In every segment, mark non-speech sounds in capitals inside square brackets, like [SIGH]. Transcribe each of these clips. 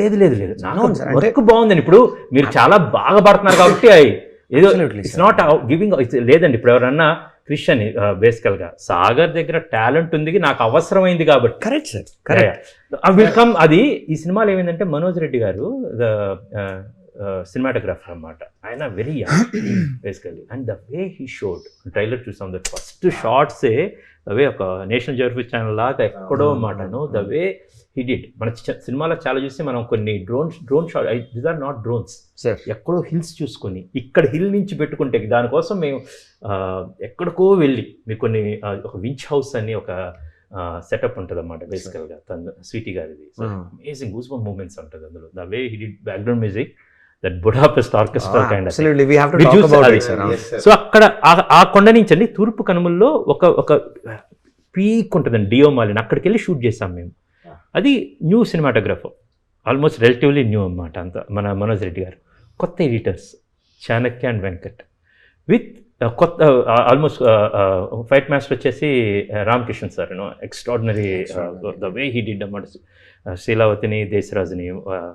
లేదు లేదు లేదు. వర్క్ బాగుందండి. ఇప్పుడు మీరు చాలా బాగా పడుతున్నారు కాబట్టి ఏదో ఇట్స్. నాట్ గివింగ్ లేదండి. ఇప్పుడు ఎవరన్నా క్రిస్టియన్ బేసికల్గా సాగర్ దగ్గర టాలెంట్ ఉంది నాకు అవసరమైంది కాబట్టి. Correct, sir. Correct. Will come అది ఈ సినిమాలో ఏమైందంటే మనోజ్ రెడ్డి గారు సినిమాటోగ్రాఫర్ అన్నమాట. ఆయన very basically and the way he showed trailer చూసాం ద ఫస్ట్ షార్ట్సే ద వే ఒక నేషనల్ జర్ఫీ ఛానల్ లాగా ఎక్కడో మాటను ద వే హీ డిడ్ మన సినిమాలో చాలా చూస్తే మనం కొన్ని drone drone shot these are not drones Sir. ఎక్కడో హిల్స్ చూసుకొని ఇక్కడ హిల్ నుంచి పెట్టుకుంటే దానికోసం మేము ఎక్కడికో వెళ్ళి మీకు కొన్ని ఒక వించ్ హౌస్ అని ఒక సెటప్ ఉంటుంది అన్నమాట బేసికల్గా తన స్వీటీ గారిది. అమేజింగ్ గూస్ మూమెంట్స్ ఉంటుంది అందులో. The way he did background music that Budapest orchestra Ah, kind Absolutely. We have to We talk choose about అది. it, sir. Yes, sir. So అక్కడ ఆ- కొండ నుంచి అండి తూర్పు కనుమల్లో ఒక ఒక పీక్ ఉంటుందండి డియోమాలిన్ అక్కడికి వెళ్ళి షూట్ చేసాం మేము. అది new cinematographer almost relatively new అన్నమాట అంత మన మనోజ్ రెడ్డి గారు. కొత్త editors Chanakya and Venkat with కొత్త ఆల్మోస్ట్ ఫైట్ మాస్టర్ వచ్చేసి Ramakrishna sir extraordinary the way he did అన్నమాట. శీలావతిని దేశరాజుని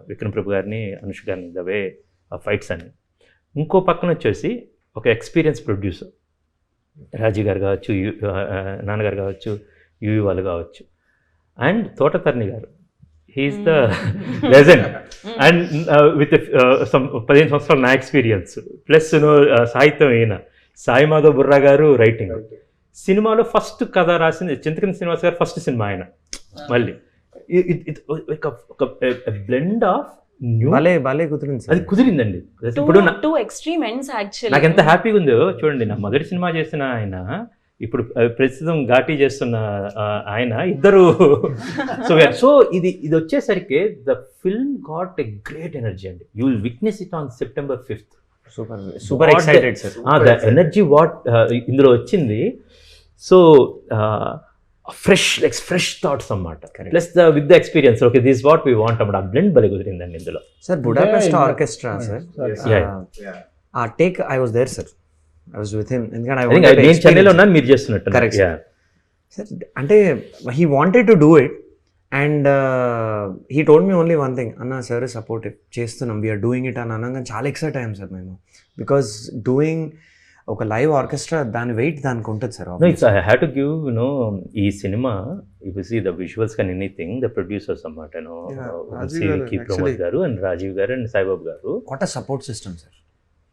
విక్రమ్ ప్రభు గారిని అనుష్ గారిని ద వే ఫైట్స్ అని ఇంకో పక్కన వచ్చేసి ఒక ఎక్స్పీరియన్స్ ప్రొడ్యూసర్ రాజీ గారు కావచ్చు నాన్నగారు కావచ్చు యువి వాళ్ళు కావచ్చు. And Thotatharani garu. He's the legend and with some పదిహేను సంవత్సరాల నా ఎక్స్పీరియన్స్ ప్లస్ సాహిత్యం ఈయన. సాయి మాధవ్ బుర్రా గారు రైటింగ్ సినిమాలో ఫస్ట్ కథ రాసింది చింతకింద శ్రీనివాస్ గారు ఫస్ట్ సినిమా ఆయన. మళ్ళీ. ఇ- it- ఒక బ్లెండ్ ఆఫ్ భలే భలే కుదిరింది అది కుదిరిందండి. టూ ఇప్పుడు నా- టూ ఎక్స్ట్రీమ్ ఎండ్స్ యాక్చువల్లీ నాకు ఎంత హ్యాపీగా ఉందో చూడండి. నా మొదటి సినిమా చేసిన ఆయన ఇప్పుడు ప్రస్తుతం ఘాటీ చేస్తున్న ఆయన ఇద్దరు. సో సో ఇది ఇది వచ్చేసరికి the film got a great energy అండి. You will witness it on September fifth super super excited sir the energy what ఇందులో వచ్చింది. So fresh like fresh thoughts అన్నమాట. Plus the with the experience okay this what we want అన్నమాట. ఆ blend బలి కుదిరిందండి ఇందులో. Sir Budapest Yeah, orchestra sir. ఆ take I was there sir I was with him ఎందుకంటే నేను చెన్నైలో ఉన్నాను మీరు చేస్తున్నట్టు sir. సార్ అంటే he wanted to do it and he told me only one thing అన్న సార్ సపోర్ట్ చేస్తున్నాం. వీఆర్ డూయింగ్ ఇట్ అని అనగా చాలా ఎక్సైట్ అయ్యాం సార్ మేము. బికాస్ డూయింగ్ ఒక లైవ్ ఆర్కెస్ట్రా దాని వెయిట్ దానికి ఉంటుంది sir I had to give, you know, ఈ సినిమా you see the visuals can anything, the producers అన్నమాట, Yeah, uh, సి గారు, కి Pramod actually. Garu and Rajeev garu and Saibabu గారు. What support system sir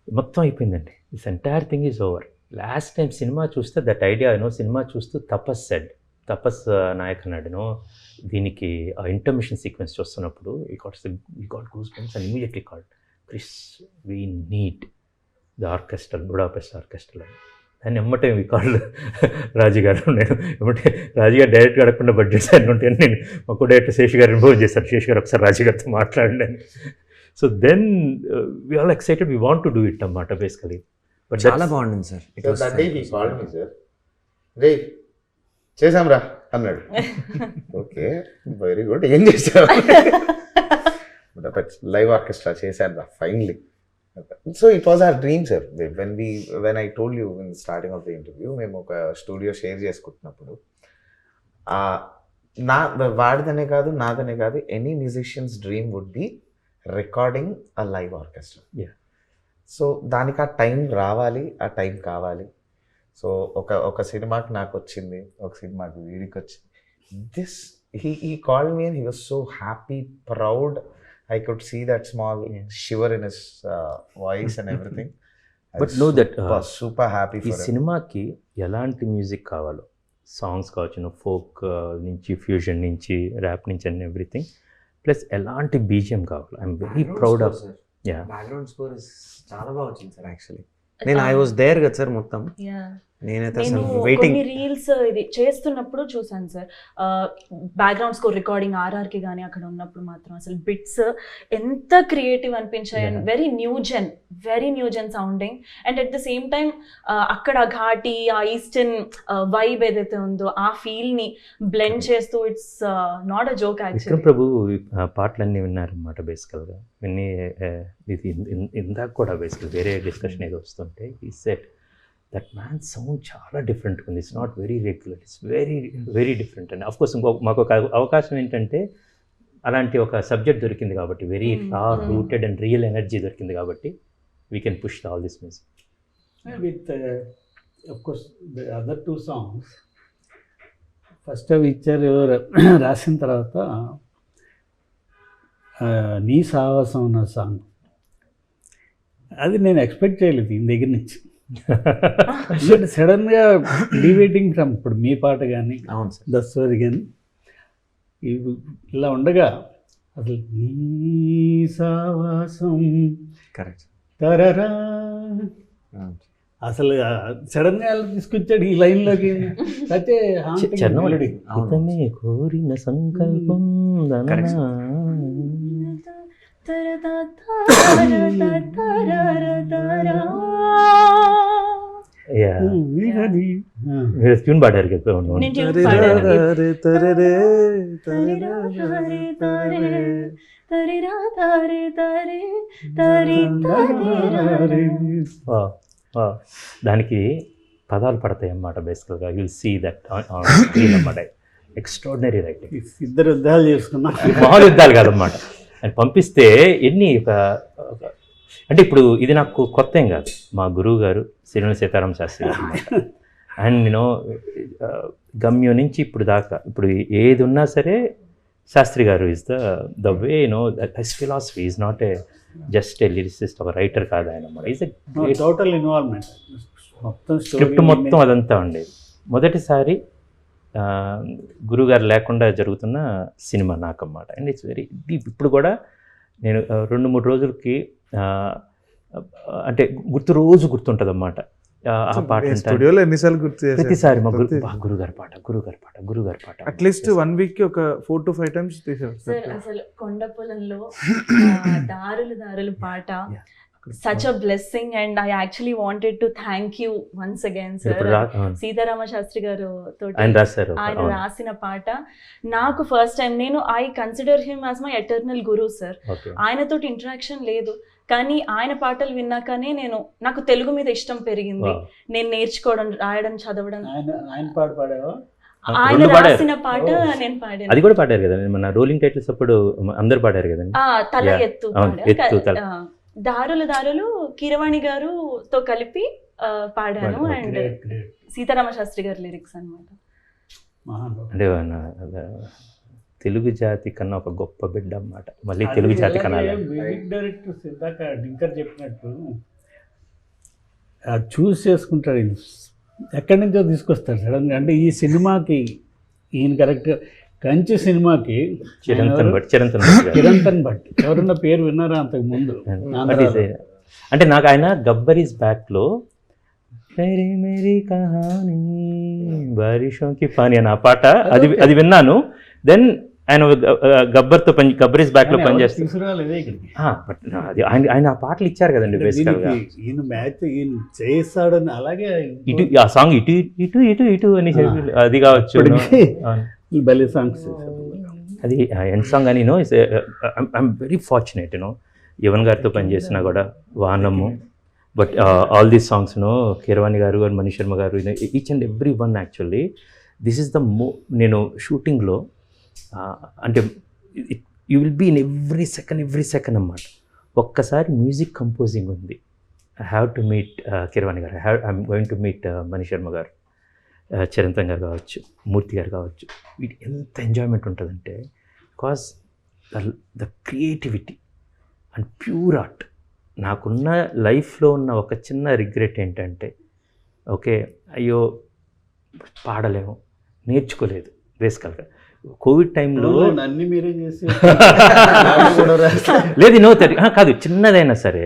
మొత్తం అయిపోయిందండి. This entire thing is over last time cinema చూస్తే that idea you know cinema చూస్తూ Tapas said Tapas uh, Nayak అన్నాడు you know దీనికి ఆ intermission sequence చూస్తున్నప్పుడు ఈ గాట్ ఈ got goose and immediately called Chris we need the orchestral Budapest orchestral దాన్ని ఎమ్మటే మీ కాళ్ళు రాజు గారు నేను ఎమ్మటే రాజు గారు డైరెక్ట్గా అడగకుండా బడ్జెట్స్ అన్నీ ఉంటాయని నేను మాకు డైరెక్టర్ శేష్ గారు ఇన్ఫోర్మ్ చేశారు. శేష్ గారు ఒకసారి రాజు గారితో మాట్లాడండి అని. So then we all excited we want to do it అన్నమాట బేసికలీ బట్ చాలా బాగుంది సార్. Sir. రే చేసాం రా అన్నాడు. [LAUGHS] Okay very good. ఏం చేసావు [LAUGHS] లైవ్ ఆర్కెస్ట్రా చేశాను రా finally. So it was our dream sir when we when I told you in starting of the interview మేము ఒక స్టూడియో షేర్ చేసుకుంటున్నప్పుడు నా వాడిదనే కాదు నాదనే కాదు any musicians dream would be recording a live orchestra Yeah. So దానికి ఆ time రావాలి ఆ టైం కావాలి. సో ఒక ఒక సినిమాకి నాకు వచ్చింది ఒక సినిమాకి వీడికి వచ్చింది. దిస్ హీ ఈ call me he was so happy proud I could see that small shiver in his voice and everything But know that, uh, super happy ఈ సినిమాకి ఎలాంటి మ్యూజిక్ కావాలో? సాంగ్స్ కావచ్చు ఫోక్ నుంచి ఫ్యూజన్ నుంచి ర్యాప్ నుంచి and everything plus ఎలాంటి BGM కావాలి? I'm very proud of ya background score చాలా బాగా వచ్చింది సార్ యాక్చువల్లీ నేను ఐ వాస్ దేర్ కదా సార్ మొత్తం. నేనైతే నేను కొన్ని రీల్స్ ఇది చేస్తున్నప్పుడు చూసాను సార్. బ్యాక్గ్రౌండ్ స్కోర్ రికార్డింగ్ ఆర్ఆర్కి కానీ అక్కడ ఉన్నప్పుడు మాత్రం అసలు బిట్స్ ఎంత క్రియేటివ్ అనిపించాయి and. Very new gen very new gen sounding and at the same time అక్కడ ఘాటి ఆ ఈస్టర్న్ వైబ్ ఏదైతే ఉందో ఆ ఫీల్ని బ్లెండ్ చేస్తూ it's not a joke Vikram actually Prabhu పాటలన్నీ విన్నారనమాట బేసికల్గా విన్ని ఇది ఇందాక కూడా బేసికల్ వేరే డిస్కషన్ ఏదో వస్తుంటే ఈ సెట్ దట్ మ్యాన్ సౌండ్ చాలా డిఫరెంట్గా ఉంది. It's not very regular it's very very different అండి కోర్స్ ఇంకో మాకు ఒక అవకాశం ఏంటంటే అలాంటి ఒక సబ్జెక్ట్ దొరికింది కాబట్టి వెరీ రా. రూటెడ్ అండ్ రియల్ ఎనర్జీ దొరికింది కాబట్టి we can push all this music uh, of course the other two songs first అవి ఇచ్చారు రాసిన తర్వాత నీ సావాసం అన్న సాంగ్ అది నేను ఎక్స్పెక్ట్ చేయలేదు ఈయన దగ్గర నుంచి. బట్ సడన్గా డివేటింగ్ ఫ్రమ్ ఇప్పుడు మీ పాట కానీ అవును సార్. దస్వరి కానీ ఇవి ఇలా ఉండగా అసలు నీ సావాసం కరెక్ట్ తరరా. అసలు సడన్గా అలా తీసుకొచ్చాడు ఈ లైన్లోకి. [LAUGHS] అయితే. ఇతమే కోరిన సంకల్పం Correct. మీరు ట్యూన్ పాడారు కదా. దానికి పదాలు పడతాయి అన్నమాట బేసికల్గా యుల్ సీ దట్ అన్నమాట ఎక్స్ట్రాడినరీ రైటింగ్ ఇద్దరు యుద్ధాలు చేసుకున్నా మామూలు యుద్ధాలు కాదన్నమాట అని పంపిస్తే ఎన్ని ఒక- అంటే ఇప్పుడు ఇది నాకు కొత్త ఏం కాదు. మా గురువు గారు సిరిన సీతారాం శాస్త్రి గారు అన్నమాట. అండ్ నేను గమ్యం నుంచి ఇప్పుడు దాకా ఇప్పుడు ఏది ఉన్నా సరే Sastri garu is the the way no his philosophy is not a just a lyricist ఒక రైటర్ కాదు ఆయన అన్నమాట. టోటల్ ఇన్వాల్వ్మెంట్ మొత్తం స్క్రిప్ట్ మొత్తం అదంతా ఉండేది. మొదటిసారి గురుగారు లేకుండా జరుగుతున్న సినిమా నాకన్నమాట. అండ్ ఇట్స్ వెరీ డీప్ ఇప్పుడు కూడా నేను రెండు మూడు రోజులకి ఆ, అంటే గుర్తు రోజు గుర్తుంటుంది అన్నమాట ఆ పాట వింటాను. స్టూడియోలో ఎన్నిసార్లు గుర్తు ప్రతిసారి మా గురు గురుగారి పాట గురుగారి పాట గురుగారి పాట. అట్లీస్ట్ వన్ వీక్కి ఒక ఫోర్ టు ఫైవ్ టైమ్స్ తీసారు సార్ అసలు కొండ పొలంలో దారులు దారులు పాట such a blessing and I actually wanted to thank you once again sir. Seetharama Sastri garu తోటి ఆయన రాశారు ఆయన. రాసిన పాట. నాకు ఫస్ట్ టైం నేను I consider him as my eternal guru sir okay ఆయనతోటి ఇంటరాక్షన్ లేదు. కానీ ఆయన పాటలు విన్నాకనే నేను నాకు తెలుగు మీద ఇష్టం పెరిగింది. నేను నేర్చుకోవడం రాయడం చదవడం. ఆయన ఆయన పాట పాడావా? ఆయన. రాసిన పాట. నేను పాడాను. అది కూడా పాడారు కదా మన రోలింగ్ టైటిల్స్ అప్పుడు అందరు పాడారు కదండి. ఆ, తల. ఎత్తు దారులు దారులు కిరవాణి గారు తో కలిపి పాడాను. అండ్ సీతారామ శాస్త్రి గారి లిరిక్స్. అంటే అద- తెలుగు జాతి కన్నా ఒక గొప్ప బిడ్డ అన్నమాట మళ్ళీ తెలుగు జాతి కన్నా మ్యూజిక్ డైరెక్టర్స్ ఇందాక డింకర్ చెప్పినట్టు చూస్ చేసుకుంటాడు. ఎక్కడి నుంచో తీసుకొస్తాడు సడన్గా అంటే ఈ సినిమాకి ఈయన కరెక్ట్ కంచి సినిమాకి చిరంతన్ చిరంతన్ భట్ గారు. చిరంతన్ భట్. ఎవరన్నా పేరు విన్నారా అంతకు ముందు? అంటే నాకు ఆయన గబ్బర్ ఈస్ బ్యాక్లో మేరీ మేరీ కహానీ బారిషోకి పాని అని ఆ పాట. అది అది విన్నాను. దెన్ ఆయన గబ్బర్తో పని గబ్బర్ ఇస్ బ్యాక్లో కానీ ఎవరు పనిచేస్తారు తీసుకురాలేదే ఇక్కడికి? బట్ అది ఆయన ఆయన ఆ పాటలు ఇచ్చారు కదండి అంటే బేసికల్గా దీనికి ఈయన మ్యాచ్ ఈయన చేస్తాడని అలాగే ఇటు ఆ సాంగ్ ఇటు ఇటు ఇటు ఇటు అని అది కావచ్చు. బలి సాంగ్స్ అది ఎండ్ సాంగ్ అని no is I'm very fortunate you know Yuvan garu పనిచేసినా కూడా వానము. But all these songs no Keeravani garu garu Manish Sharma garu each and every one actually this is the మో నేను షూటింగ్లో అంటే you will be in every second every second అన్నమాట. ఒక్కసారి music composing ఉంది. I have to meet Keeravani garu. Have I'm going to meet Manish Sharma garu. Uh, Chirantan గారు కావచ్చు మూర్తి గారు కావచ్చు వీటి ఎంత ఎంజాయ్మెంట్ ఉంటుందంటే because the the creativity and pure art నాకున్న లైఫ్లో ఉన్న ఒక చిన్న రిగ్రెట్ ఏంటంటే ఓకే అయ్యో పాడలేము నేర్చుకోలేదు. బేసికల్గా కోవిడ్ టైంలో అన్ని మీరే చేసి లేదు నో తెరి కాదు చిన్నదైనా సరే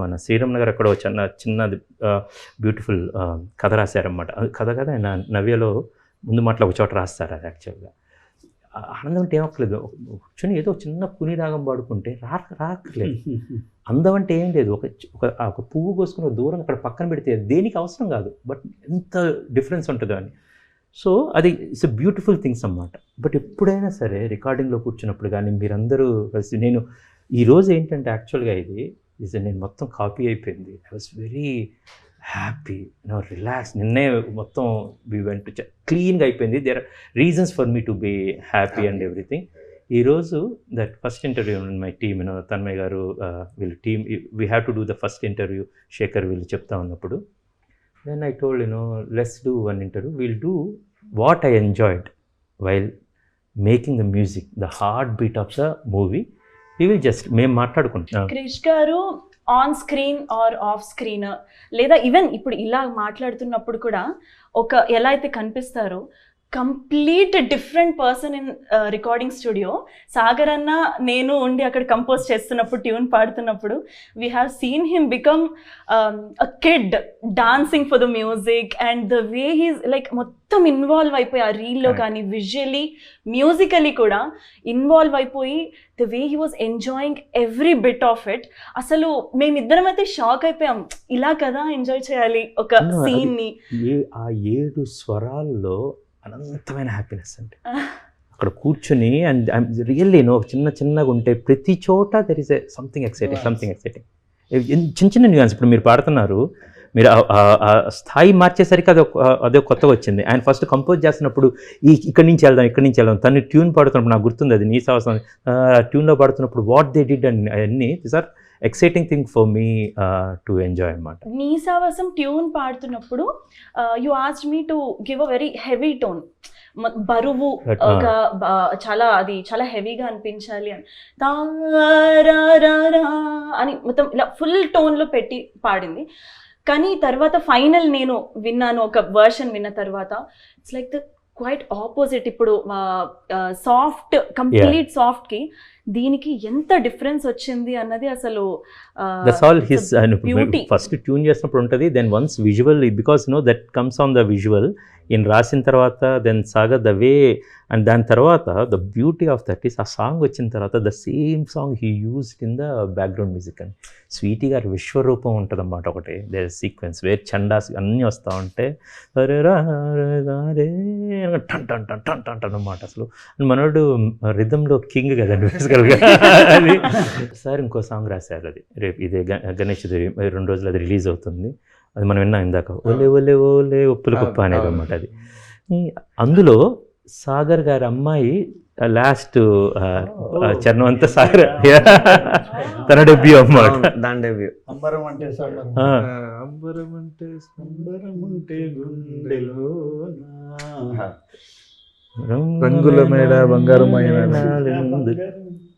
మన శ్రీరామ్ నగర్ అక్కడ ఒక చిన్న చిన్నది బ్యూటిఫుల్ కథ రాశారన్నమాట. కథ కదా ఆయన నవ్యలో ముందు మాటలు ఒక చోట రాస్తారు అది యాక్చువల్గా ఆనందం అంటే ఏమక్కర్లేదు కూర్చొని ఏదో ఒక చిన్న పుని రాగం పాడుకుంటే రా రాక్కర్లేదు అందం అంటే ఏం లేదు. ఒక ఒక పువ్వు కోసుకుని ఒక దూరం అక్కడ పక్కన పెడితే దేనికి అవసరం కాదు. బట్ ఎంత డిఫరెన్స్ ఉంటుందో అని. సో అది ఇట్స్ బ్యూటిఫుల్ థింగ్స్ అన్నమాట. బట్ ఎప్పుడైనా సరే రికార్డింగ్లో కూర్చున్నప్పుడు కానీ మీరందరూ కలిసి నేను ఈరోజు ఏంటంటే యాక్చువల్గా ఇది ఇది నేను మొత్తం కాపీ అయిపోయింది. I was very happy no relax నిన్నే మొత్తం వి వెంట్ క్లీన్గా అయిపోయింది. There are reasons for me to be happy and everything. ఈరోజు that first interview my team you know Tanmay garu వీళ్ళు team we have to do the first interview. Shekhar వీళ్ళు చెప్తా ఉన్నప్పుడు then I told you know let's do one interview will do what I enjoyed while making the music the heartbeat of the movie we will just మేము మాట్లాడుకుంటాం. క్రిష్ గారు on screen or off screen లేదా even ఇప్పుడు ఇలా మాట్లాడుతున్నప్పుడు కూడా ఒక ఎలా అయితే కనిపిస్తారో complete different person in recording studio. Sagar అన్న నేను ఉండి అక్కడ కంపోజ్ చేస్తున్నప్పుడు tune పాడుతున్నప్పుడు we have seen him become a kid dancing for the music and the way he's like మొత్తం ఇన్వాల్వ్ అయిపోయి ఆ రీల్లో. కానీ విజువలీ మ్యూజికలీ కూడా ఇన్వాల్వ్ అయిపోయి the way he was enjoying every bit of it అసలు మేమిద్దరం అయితే షాక్ అయిపోయాం. ఇలా కదా ఎంజాయ్ చేయాలి ఒక No, అది- సీన్ని. ఏ ఆ ఏడు స్వరాల్లో అనంతమైన హ్యాపీనెస్ అండి. అక్కడ కూర్చుని అండ్ రియల్లీ నో చిన్న చిన్నగా ఉంటే ప్రతి చోట there is something exciting something exciting చిన్న చిన్న న్యూయాన్స్ ఇప్పుడు మీరు పాడుతున్నారు మీరు స్థాయి మార్చేసరికి అది అదే కొత్తగా వచ్చింది. ఆయన ఫస్ట్ కంపోజ్ చేస్తున్నప్పుడు ఈ ఇక్కడి నుంచి వెళ్దాం ఇక్కడి నుంచి వెళ్దాం తను ట్యూన్ పాడుతున్నప్పుడు నాకు గుర్తుంది అది నీ సంవత్సరం ట్యూన్లో పాడుతున్నప్పుడు వాట్ దే డిడ్ అండ్ అవన్నీ this are exciting thing for me to enjoy అనమాట నీ సావాసం tune పాడుతున్నప్పుడు you asked me to give a very heavy tone బరువు ఒక బ- చాలా అది చాలా హెవీగా అనిపించాలి అని. అని మొత్తం ఇలా ఫుల్ టోన్లో పెట్టి పాడింది. కానీ తర్వాత ఫైనల్ నేను విన్నాను ఒక వర్షన్ విన్న తర్వాత it's like the quite opposite ఇప్పుడు సాఫ్ట్ కంప్లీట్ సాఫ్ట్కి దీనికి ఎంత డిఫరెన్స్ వచ్చింది అన్నది అసలు that's all his beauty. First tune చేసినప్పుడు ఉంటుంది then once visual because no that comes on the visual ఈయన రాసిన తర్వాత then Sagar the way and దాని తర్వాత the beauty of that is ఆ సాంగ్ వచ్చిన తర్వాత the same song he used in the background music అని. స్వీటీ గారి విశ్వరూపం ఉంటుంది అన్నమాట ఒకటి దే సీక్వెన్స్ వేర్ చండాస్ అన్నీ వస్తూ ఉంటే అరే రా టన్ టన్ టన్ టన్ టన్ టన్ అన్నమాట అసలు. మనోడు రిధంలో కింగ్ కదండి బేసికల్గా సార్ ఇంకో సాంగ్ రాశారు అది. రేపు ఇదే గ- గణేష్ రెండు రోజులు అది రిలీజ్ అవుతుంది. అది మనం విన్నాం ఇందాక. ఓలే ఓలే ఓలే ఉప్పుల కుప్ప అనేది అనమాట అది. అందులో సాగర్ గారి అమ్మాయి లాస్ట్ చరణం అంతా సాగర్. తన డెబ్యూ అవును, దాని డెబ్యూ అంబరం అంటే అంబరం అంటే ఉంటే గుండెలోన. రంగుల మేడ, బంగారు.